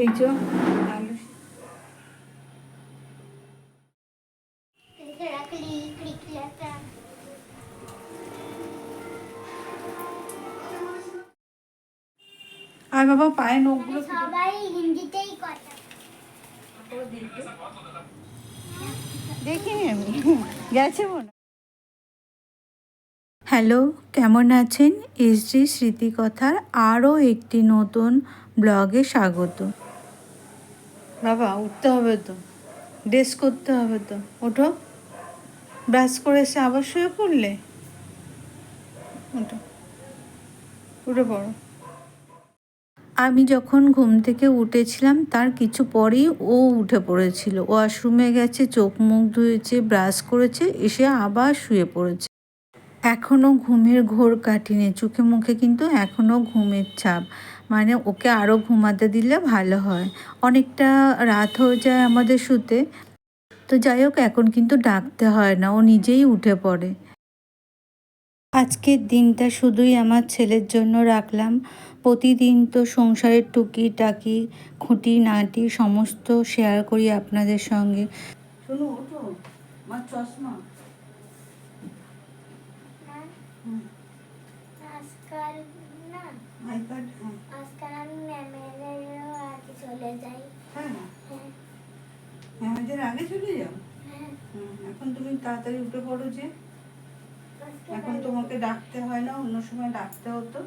এই যে আলু। আর বাবা পায়ে নখগুলো সবাই হিন্দিতেই কথা। দেখিনি আমি। গেছে মনে হ্যালো কেমন আছেন? এস এসডি স্মৃতিকথার আরও একটি নতুন ব্লগে স্বাগত। বাবা, উঠতে হবে তো। ড্রেস করতে হবে তো। ওঠো। ব্রাশ করে এসে আবার শুয়ে পড়লে? ওঠো। উঠে পড়ো। আমি যখন ঘুম থেকে উঠেছিলাম, তার কিছু পরেই ও উঠে পড়েছিল। ওয়াশরুমে গেছে, চোখ মুখ ধুয়েছে ব্রাশ করেছে, এসে আবার শুয়ে পড়েছে। এখনও ঘুমের ঘোর কাটিনি। চোখে মুখে কিন্তু এখনও ঘুমের ছাপ। মানে ওকে আরও ঘুমাতে দিলে ভালো হয়। অনেকটা রাত হয়ে যায় আমাদের শুতে। তো যাই হোক এখন কিন্তু ডাকতে হয় না ও নিজেই উঠে পড়ে। আজকের দিনটা শুধুই আমার ছেলের জন্য রাখলাম। প্রতিদিন তো সংসারের টুকি টাকি খুঁটি নাটি সমস্ত শেয়ার করি আপনাদের সঙ্গে। শোনো ওঠো। আমার চশমা। আজকাল না। চলে যাই। হ্যাঁ। হ্যাঁ আগে চলে যাও। হ্যাঁ। এখন তুমি তাড়াতাড়ি উঠে পড়ো যে। এখন তোমাকে ডাকতে হয় না অন্য সময় ডাকতে হতো।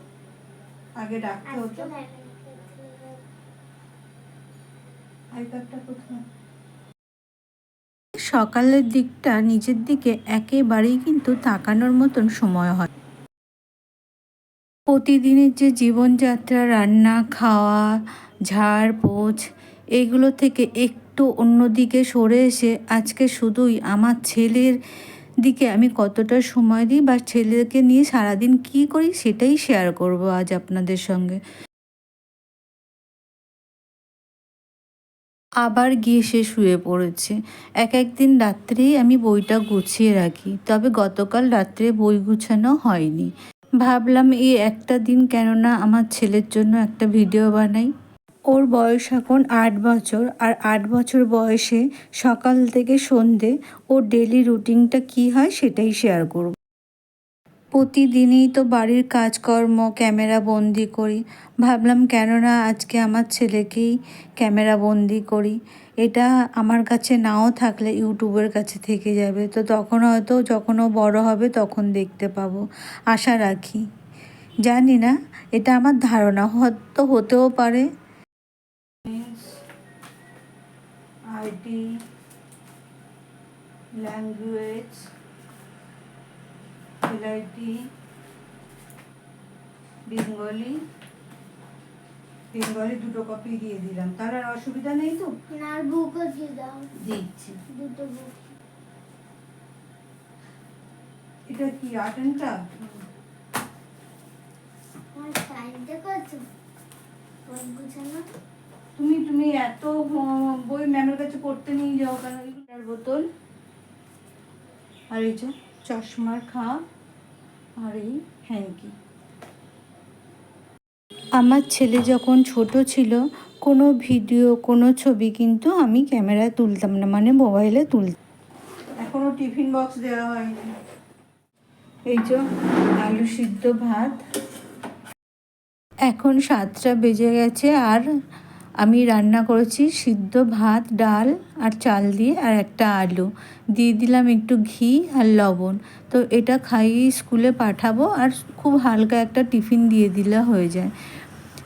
আগে ডাকতে হতো। কোথায়? সকালের দিকটা নিজের দিকে একেবারেই কিন্তু তাকানোর মতন সময় হয়। প্রতিদিনের যে জীবনযাত্রা, রান্না, খাওয়া, ঝাড় পোছ এইগুলো থেকে একটু অন্যদিকে সরে এসে আজকে শুধুই আমার ছেলের দিকে আমি কতটা সময় দিই বা ছেলেকে নিয়ে সারাদিন কী করি সেটাই শেয়ার করব আজ আপনাদের সঙ্গে। আবার গিয়ে সে শুয়ে পড়েছে। এক একদিন রাত্রেই আমি বইটা গুছিয়ে রাখি, তবে গতকাল রাত্রে বই গুছানো হয়নি। ভাবলাম, এই একটা দিন কেননা আমার ছেলের জন্য একটা ভিডিও বানাই। ওর বয়স এখন আট বছর, আর আট বছর বয়সে সকাল থেকে সন্ধে ওর ডেলি রুটিনটা কি হয় সেটাই শেয়ার করব। প্রতিদিনই তো বাড়ির কাজকর্ম, ক্যামেরা বন্দি করি। ভাবলাম কেননা আজকে আমার ছেলেকেই ক্যামেরা বন্দি করি। এটা আমার কাছে নাও থাকলে ইউটিউবের কাছে থেকে যাবে। তো তখন হয়তো যখন ও বড় হবে তখন দেখতে পাবো। আশা রাখি। জানি না, এটা আমার ধারণা। হয়তো হতেও পারে। IT language LIT Bengali Bengali দুটো কপি দিয়ে দিলাম। তার আর অসুবিধা নেই তো? আর বুকও দিয়ে দাও। দিচ্ছি। দুটো বুক। এটা কি গুছানো। তুমি তুমি এত বই ম্যামের কাছে পড়তে নিয়ে যাও কেন? বোতল। আর এই যে চশমার খাপ। আর এই হ্যাঙ্কি আমার ছেলে যখন ছোট ছিল কোনো ভিডিও কোনো ছবি কিন্তু আমি ক্যামেরায় তুলতাম না মানে মোবাইলে তুলতাম। এখনও টিফিন বক্স দেওয়া হয়নি। এই যে আলু সিদ্ধ ভাত। এখন সাতটা বেজে গেছে আর আমি রান্না করেছি সিদ্ধ ভাত, ডাল আর চাল দিয়ে আর একটা আলু। দিয়ে দিলাম একটু ঘি আর লবণ। তো এটা খাইয়ে স্কুলে পাঠাবো আর খুব হালকা একটা টিফিন দিয়ে দিলে হয়ে যায়।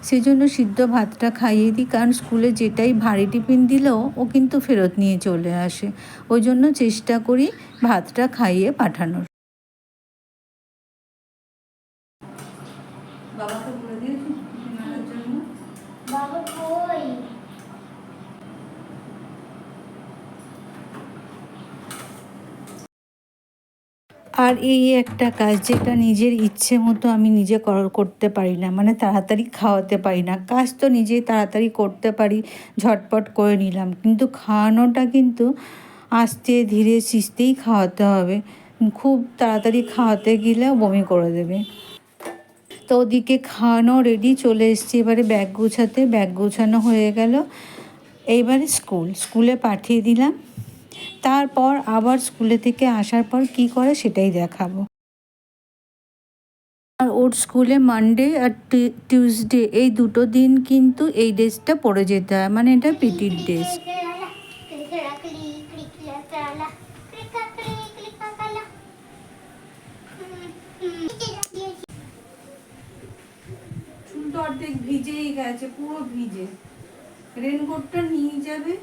সেই জন্য সিদ্ধ ভাতটা খাইয়ে দিই, কারণ স্কুলে যেটাই ভারী টিফিন দিলেও ও কিন্তু ফেরত নিয়ে চলে আসে। ওই জন্য চেষ্টা করি ভাতটা খাইয়ে পাঠানোর বাবাকে বলে দিয়েছি টিফিন আনার জন্য বাবা কই আর এই একটা কাজ যেটা নিজের ইচ্ছে মতো আমি নিজে কর- করতে পারি না মানে তাড়াতাড়ি খাওয়াতে পারি না। কাজ তো নিজেই তাড়াতাড়ি করতে পারি, ঝটপট করে নিলাম। কিন্তু খাওয়ানোটা কিন্তু আস্তে ধীরে সিস্তেই খাওয়াতে হবে। খুব তাড়াতাড়ি খাওয়াতে গেলে বমি করে দেবে। তো ওদিকে খাওয়ানো রেডি চলে এসেছি। এবারে ব্যাগ গোছাতে। ব্যাগ গোছানো হয়ে গেল। এইবারে স্কুল স্কুলে পাঠিয়ে দিলাম। তারপর আবার স্কুলে থেকে আসার পর কি করে সেটাই দেখাবো। আর ওর স্কুলে মানডে আর টিউসডে এই দুটো দিন কিন্তু এই ড্রেসটা পরে যেতে হয় মানে এটা পিটির ড্রেস ভিজেই গেছে, পুরো ভিজে। রেনকোটটা নিয়ে যাবে।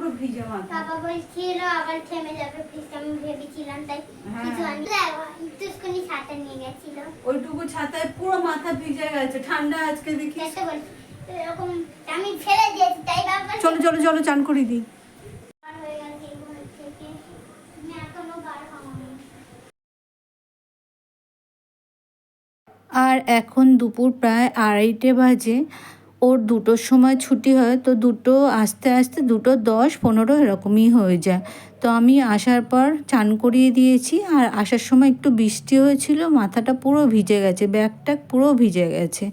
পুরো ভিজে মাথা। বাবা বলছিল আবার থেমে যাবে ফিসটা আমি ভেবেছিলাম তাই হ্যাঁ। কিছু আনতে একটুখানি ছাতা নিয়ে গেছিল। ওইটুকু ছাতায় পুরো মাথা ভিজে গেছে ঠান্ডা আজকে দেখি দেখতে বল এরকম আমি ফেলে দিয়েছি তাই বাবা। চলো চলো চলো চান করে দিই। আর এখন দুপুর প্রায় আড়াইটে বাজে। ওর দুটোর সময় ছুটি হয়, তো দুটো আস্তে আস্তে দুটো দশ পনেরো এরকমই হয়ে যায়। তো আমি আসার পর চান করিয়ে দিয়েছি আর আসার সময় একটু বৃষ্টি হয়েছিল, মাথাটা পুরো ভিজে গেছে, ব্যাগটা পুরো ভিজে গেছে।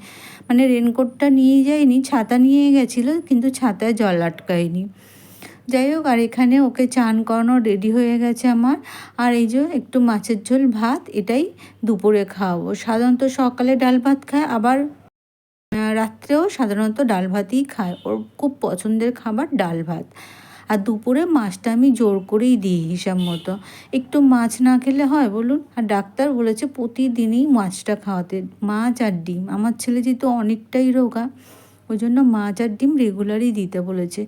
মানে রেনকোটটা নিয়ে যাইনি, ছাতা নিয়ে গেছিল, কিন্তু ছাতায় জল আটকায়নি। যাই হোক, আর এখানে ওকে চান করানো রেডি হয়ে গেছে আমার। আর এই যে একটু মাছের ঝোল, ভাত, এটাই দুপুরে খাওয়াবো। সাধারণত সকালে ডাল ভাত খায়, আবার রাত্রেও সাধারণত ডাল ভাতই খায়। ওর খুব পছন্দের খাবার ডাল ভাত। আর দুপুরে মাছটা আমি জোর করেই দিই হিসাব মতো। একটু মাছ না খেলে হয় বলুন? আর ডাক্তার বলেছে প্রতিদিনই মাছটা খাওয়াতে। মাছ আর ডিম। আমার ছেলে যেহেতু অনেকটাই রোগা, ওই জন্য মাছ আর ডিম রেগুলারই দিতে বলেছে।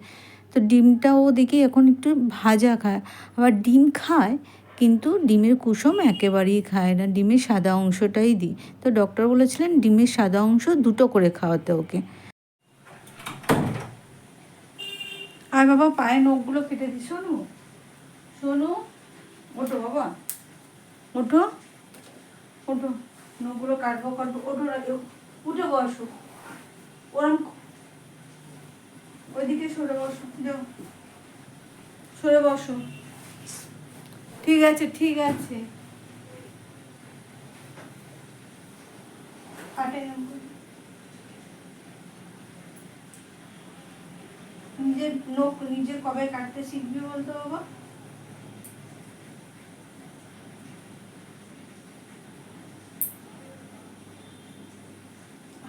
তো ডিমটাও দেখি এখন একটু ভাজা খায়। আবার ডিম খায় কিন্তু ডিমের কুসুম একেবারেই খায় না ডিমের সাদা অংশটাই দিই। তো ডক্টর বলেছিলেন ডিমের সাদা অংশ দুটো করে খাওয়াতে ওকে। আর বাবা পায়ে নখগুলো কেটে দি শোনো শোনো ওঠো বাবা। ওঠো। ওঠো নখগুলো কাটবো কাটবো ওঠো রাখো। উঠে বসো। ওরম ওইদিকে সরে বসো যাও। সরে বসো। ঠিক আছে ঠিক আছে। নিজের নখ, নিজে কবে কাটতে শিখবি বলতো বাবা?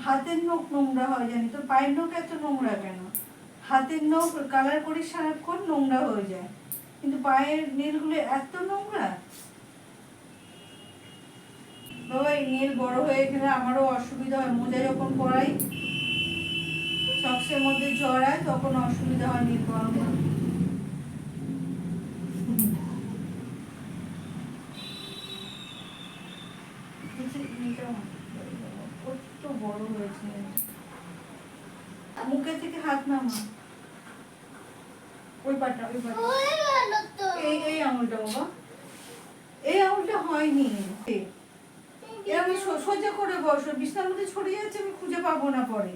হাতের নখ নোংরা হয়, জানি তো পায়ের নখ এত নোংরা কেন? হাতের নখ কালার করি সারাক্ষণ নোংরা হয়ে যায়। কিন্তু পায়ের নীলগুলো এত নোংরা। বাবা, এই নীল বড় হয়ে গেলে আমারও অসুবিধা হয়। মোজা যখন পরাই, সক্সের মধ্যে জড়ায়, তখন অসুবিধা হয় নীল নীলটা কত বড় হয়েছে। মুখে থেকে হাত নামা পাটা ওই পাটা। এই এই আঙুলটা বাবা। এই আঙুলটা হয়নি। এই। সোজা করে বসো বিছনার মধ্যে ছড়িয়ে যাচ্ছে আমি খুঁজে পাবো না পরে।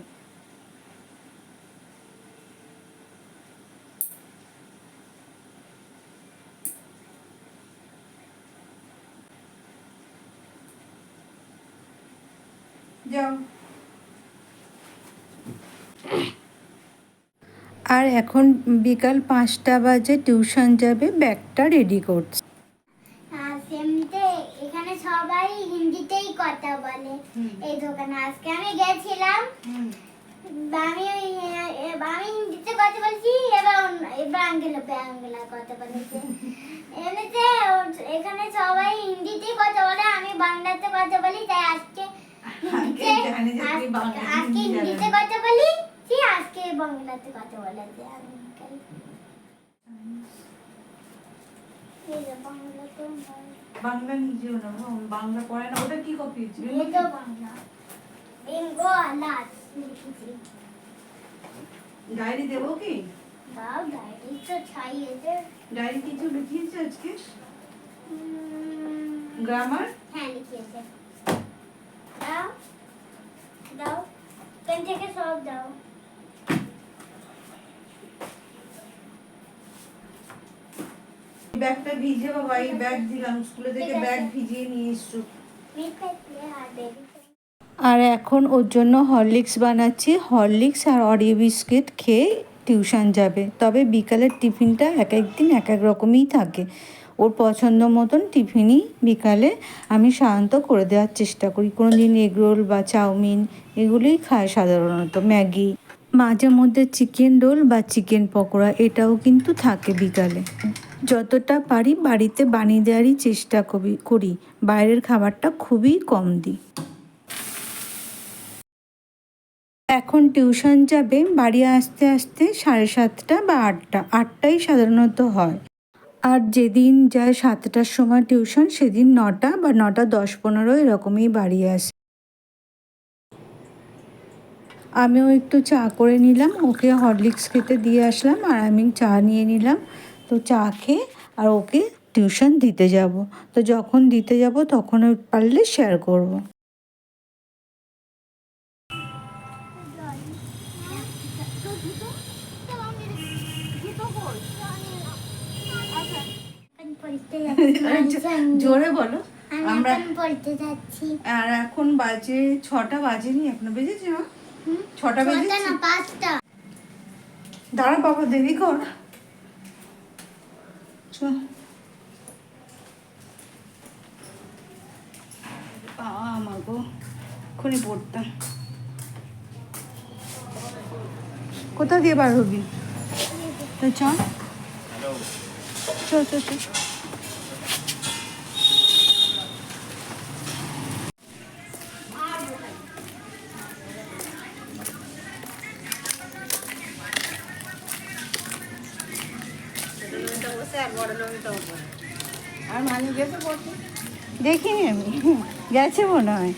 যাও। আর এখন বিকাল পাঁচটা বাজে টিউশন যাবে ব্যাগটা রেডি করছে। এখানে সবাই হিন্দিতেই কথা বলে। এই দোকানে আজকে আমি গেছিলাম। আমি আমি হিন্দিতে কথা বলছি এবার এবার আঙ্গেলা বাংলা কথা বলেছে। এমনিতে এখানে সবাই হিন্দিতেই কথা বলে আমি বাংলাতে কথা বলি তাই আজকে আজকে হিন্দিতে কথা বলি। কি আজকে বাংলাতে কথা বাংলা তো হয়। বাংলা। নিজেও না বাংলা পড়ে না ওটা কি কপি বাংলা। ডায়েরি দেবো কি? ডায়েরি কিছু লিখিয়েছে আজকে? গ্রামার হ্যাঁ লিখিয়েছে। দাও দাও। থেকে সব দাও। ব্যাগটা ভিজে বাবা, এই ব্যাগ দিলাম, স্কুলে থেকে ব্যাগ ভিজিয়ে নিয়ে এসছো। আর এখন ওর জন্য হরলিক্স বানাচ্ছি। হরলিক্স আর অরিও বিস্কিট খেয়ে টিউশন যাবে। তবে বিকালের টিফিনটা এক এক দিন এক এক রকমই থাকে। ওর পছন্দ মতন টিফিনই বিকালে আমি সাধারণত করে দেওয়ার চেষ্টা করি। কোনো দিন এগরোল বা চাউমিন এগুলোই খায় সাধারণত। ম্যাগি মাঝে মধ্যে চিকেন রোল বা চিকেন পকোড়া, এটাও কিন্তু থাকে বিকালে। যতটা পারি বাড়িতে বানিয়ে দেওয়ারই চেষ্টা করি করি। বাইরের খাবারটা খুবই কম দিই। এখন টিউশন যাবে, বাড়ি আসতে আসতে সাড়ে সাতটা বা আটটা। আটটাই সাধারণত হয়। আর যেদিন যায় সাতটার সময় টিউশন, সেদিন নটা বা নটা দশ পনেরো এরকমই বাড়ি আসে। আমিও একটু চা করে নিলাম, ওকে হরলিক্স খেতে দিয়ে আসলাম আর আমি চা নিয়ে নিলাম। তো চা খেয়ে আর ওকে টিউশন দিতে যাব। তো যখন দিতে যাব তখন পারলে শেয়ার করব। জোরে বলো। আমরা এখন পড়তে যাচ্ছি। আর এখন বাজে ছটা বাজেনি এখনও বেজেছে ছটা ছটা বেজেছে? না পাঁচটা। দাঁড়া বাবা দেরি কর। চ। বাবা মা গো এক্ষুনি পড়তাম কোথা দিয়ে বার হবি? তো চল। চল চল চ গেছে মনে হয়।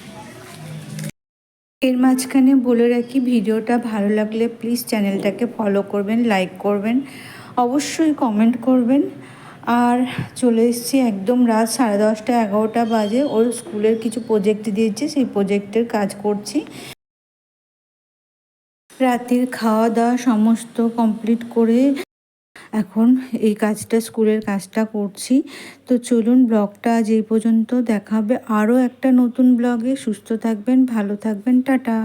এর মাঝখানে বলে রাখি, ভিডিওটা ভালো লাগলে প্লিজ চ্যানেলটাকে ফলো করবেন লাইক করবেন, অবশ্যই কমেন্ট করবেন। আর চলে এসেছি একদম রাত সাড়ে দশটা এগারোটা বাজে। ওর স্কুলের কিছু প্রজেক্ট দিয়েছে, সেই প্রজেক্টের কাজ করছি। রাতের খাওয়া দাওয়া সমস্ত কমপ্লিট করে এখন এই কাজটা, স্কুলের কাজটা করছি। তো চলুন ব্লগটা আজ এই পর্যন্ত দেখাবে। আরও একটা নতুন ব্লগে সুস্থ থাকবেন, ভালো থাকবেন, টাটা।